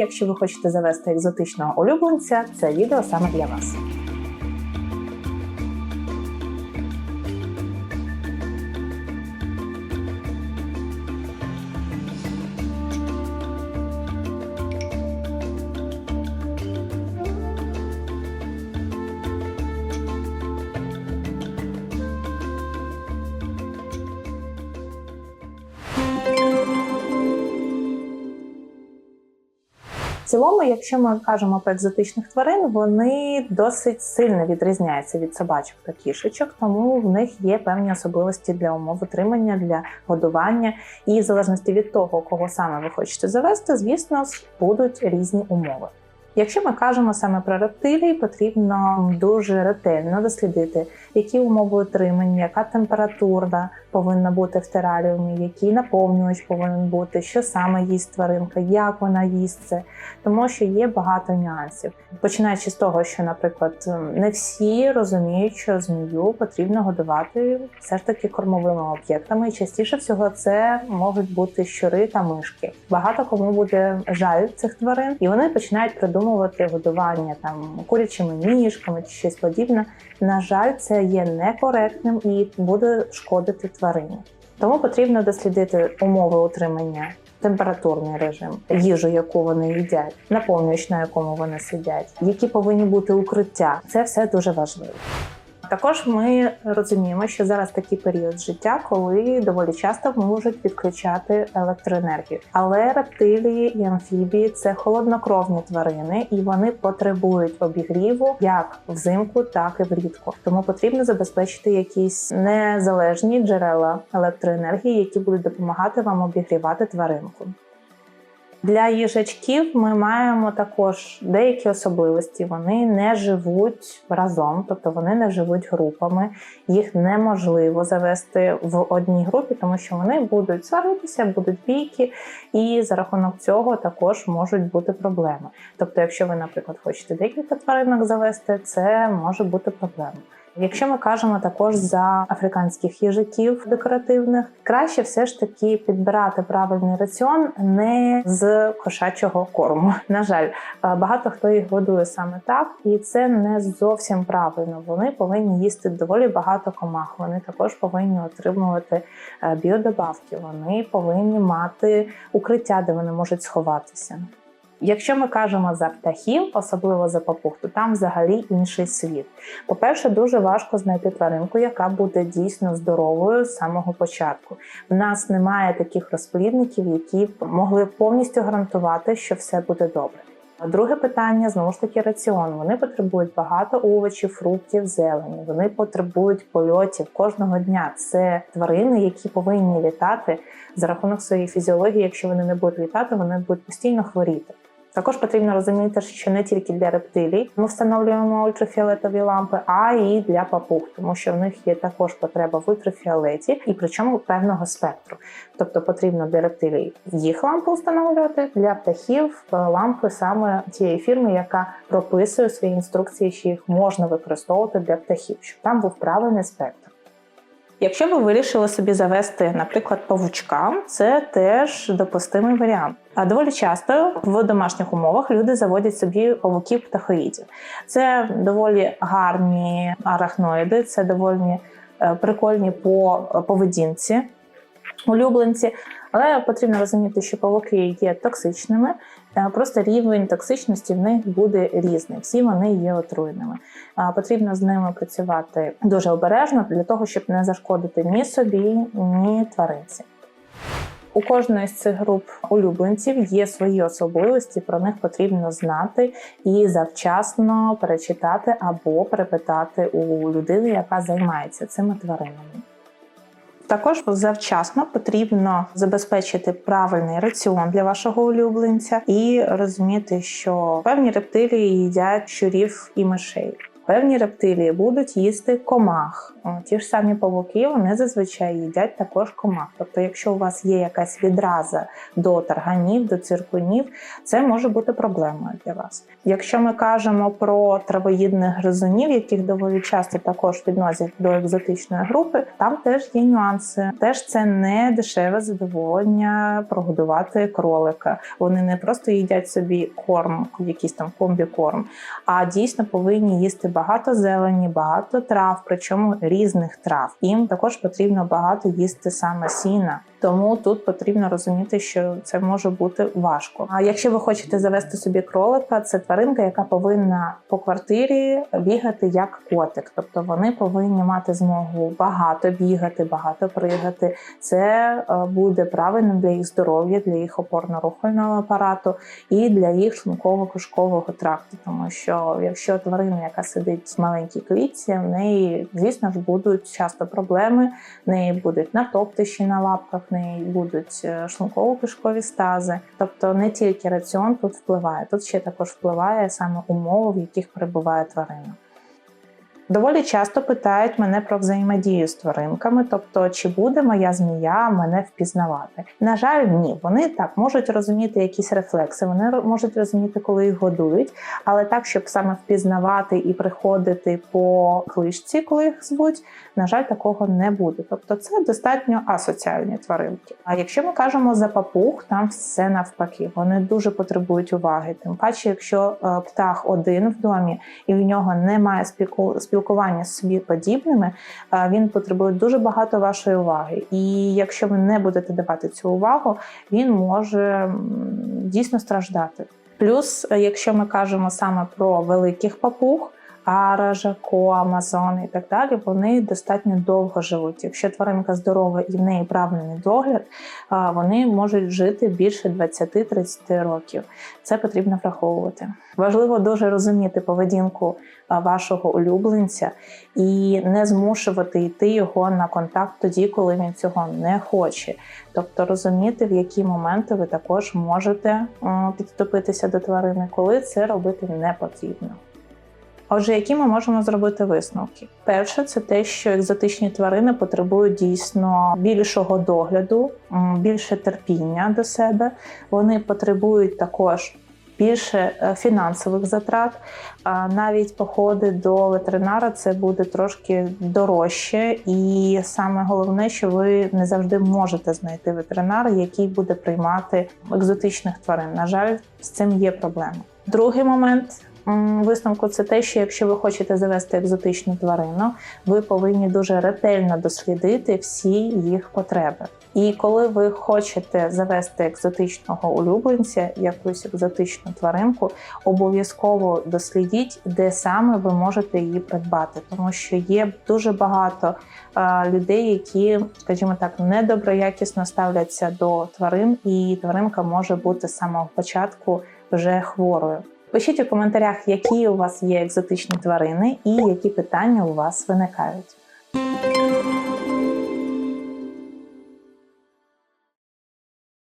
Якщо ви хочете завести екзотичного улюбленця, це відео саме для вас. Цілому, якщо ми кажемо про екзотичних тварин, вони досить сильно відрізняються від собачок та кішечок, тому в них є певні особливості для умов утримання, для годування. І в залежності від того, кого саме ви хочете завести, звісно, будуть різні умови. Якщо ми кажемо саме про рептилії, потрібно дуже ретельно дослідити, які умови утримання, яка температура повинна бути в тераріумі, який наповнювач повинен бути, що саме їсть тваринка, як вона їсть це, тому що є багато нюансів. Починаючи з того, що, наприклад, не всі розуміють, що змію потрібно годувати все ж таки кормовими об'єктами. І частіше всього це можуть бути щури та мишки. Багато кому буде жаль цих тварин, і вони починають придумувати годування там курячими ніжками чи щось подібне. На жаль, це є некоректним і буде шкодити тварині. Тому потрібно дослідити умови утримання, температурний режим, їжу, яку вони їдять, наповнювач, на якому вони сидять, які повинні бути укриття. Це все дуже важливо. Також ми розуміємо, що зараз такий період життя, коли доволі часто можуть відключати електроенергію. Але рептилії і амфібії це холоднокровні тварини, і вони потребують обігріву як взимку, так і влітку. Тому потрібно забезпечити якісь незалежні джерела електроенергії, які будуть допомагати вам обігрівати тваринку. Для їжачків ми маємо також деякі особливості. Вони не живуть разом, тобто вони не живуть групами. Їх неможливо завести в одній групі, тому що вони будуть сваритися, будуть бійки, і за рахунок цього також можуть бути проблеми. Тобто, якщо ви, наприклад, хочете декілька тваринок завести, це може бути проблема. Якщо ми кажемо також за африканських їжаків декоративних, краще все ж таки підбирати правильний раціон не з кошачого корму. На жаль, е, багато хто їх годує саме так, і це не зовсім правильно. Вони повинні їсти доволі багато комах. Вони також повинні отримувати е, біодобавки. Вони повинні мати укриття, де вони можуть сховатися. Якщо ми кажемо за птахів, особливо за папуг, то там взагалі інший світ. По-перше, дуже важко знайти тваринку, яка буде дійсно здоровою з самого початку. В нас немає таких розплідників, які могли повністю гарантувати, що все буде добре. Друге питання знову ж таки раціон. Вони потребують багато овочів, фруктів, зелені. Вони потребують польотів кожного дня. Це тварини, які повинні літати за рахунок своєї фізіології. Якщо вони не будуть літати, вони будуть постійно хворіти. Також потрібно розуміти, що не тільки для рептилій ми встановлюємо ультрафіолетові лампи, а і для папуг, тому що в них є також потреба в ультрафіолеті, і причому певного спектру. Тобто потрібно для рептилій їх лампи встановлювати, для птахів е, лампи саме тієї фірми, яка прописує в своїй інструкції, що їх можна використовувати для птахів, щоб там був правильний спектр. Якщо ви вирішили собі завести, наприклад, павучка, це теж допустимий варіант. А доволі часто в домашніх умовах люди заводять собі павуків птахоїдів. Це доволі гарні арахноїди, це доволі е, прикольні по поведінці улюбленці. Але потрібно розуміти, що павуки є токсичними, е, просто рівень токсичності в них буде різний. Всі вони є отруйними. Потрібно з ними працювати дуже обережно для того, щоб не зашкодити ні собі, ні тваринці. У кожної з цих груп улюбленців є свої особливості, про них потрібно знати і завчасно перечитати або перепитати у людини, яка займається цими тваринами. Також завчасно потрібно забезпечити правильний раціон для вашого улюбленця і розуміти, що певні рептилії їдять щурів і мишей. Певні рептилії будуть їсти комах. Ті ж самі павуки, вони зазвичай їдять також комах. Тобто, якщо у вас є якась відраза до тарганів, до циркунів, це може бути проблемою для вас. Якщо ми кажемо про травоїдних гризунів, яких доволі часто також відносять до екзотичної групи, там теж є нюанси. Теж це не дешеве задоволення прогодувати кролика. Вони не просто їдять собі корм, якийсь там комбікорм, а дійсно повинні їсти зелені, багато трав, причому різних трав. Їм також потрібно багато їсти саме сіна. Тому тут потрібно розуміти, що це може бути важко. А якщо ви хочете завести собі кролика, це тваринка, яка повинна по квартирі бігати як котик. Тобто вони повинні мати змогу багато бігати, багато пригати. Це е, буде правильним для їх здоров'я, для їх опорно-рухального апарату і для їх шлунково-кишкового тракту. Тому що якщо тварина, яка сидить в маленькій клітці, в неї, звісно ж, будуть часто проблеми. В неї будуть натоптищі на лапках, неї будуть е, шлунково-кишкові стази. Тобто не тільки раціон тут впливає, тут ще також впливає саме умови, в яких перебуває тварина. Доволі часто питають мене про взаємодію з тваринками, тобто чи буде моя змія мене впізнавати. На жаль, ні. Вони так можуть розуміти якісь рефлекси, вони можуть розуміти, коли їх годують, але так, щоб саме впізнавати і приходити по кличці, коли їх звуть, на жаль, такого не буде. Тобто, це достатньо асоціальні тваринки. А якщо ми кажемо за папуг, там все навпаки. Вони дуже потребують уваги. Тим паче, якщо е, птах один в домі і в нього немає спілку- спілкування з собі подібними, е, він потребує дуже багато вашої уваги. І якщо ви не будете давати цю увагу, він може дійсно страждати. Плюс, е, якщо ми кажемо саме про великих папуг. Ара, Жако, Амазон і так далі, вони достатньо довго живуть. Якщо тваринка здорова і в неї правильний догляд, вони можуть жити більше 20-30 років. Це потрібно враховувати. Важливо дуже розуміти поведінку вашого улюбленця і не змушувати йти його на контакт тоді, коли він цього не хоче. Тобто розуміти, в які моменти ви також можете підступитися до тварини, коли це робити не потрібно. Отже, які ми можемо зробити висновки? Перше, це те, що екзотичні тварини потребують дійсно більшого догляду, більше терпіння до себе. Вони потребують також більше е, фінансових затрат. А навіть походи до ветеринара це буде трошки дорожче, і саме головне, що ви не завжди можете знайти ветеринара, який буде приймати екзотичних тварин. На жаль, з цим є проблема. Другий момент висновку це те, що якщо ви хочете завести екзотичну тварину, ви повинні дуже ретельно дослідити всі їх потреби. І коли ви хочете завести екзотичного улюбленця, якусь екзотичну тваринку, обов'язково дослідіть, де саме ви можете її придбати, тому що є дуже багато е, людей, які, скажімо так, недоброякісно ставляться до тварин, і тваринка може бути з самого початку вже хворою. Пишіть у коментарях, які у вас є екзотичні тварини і які питання у вас виникають.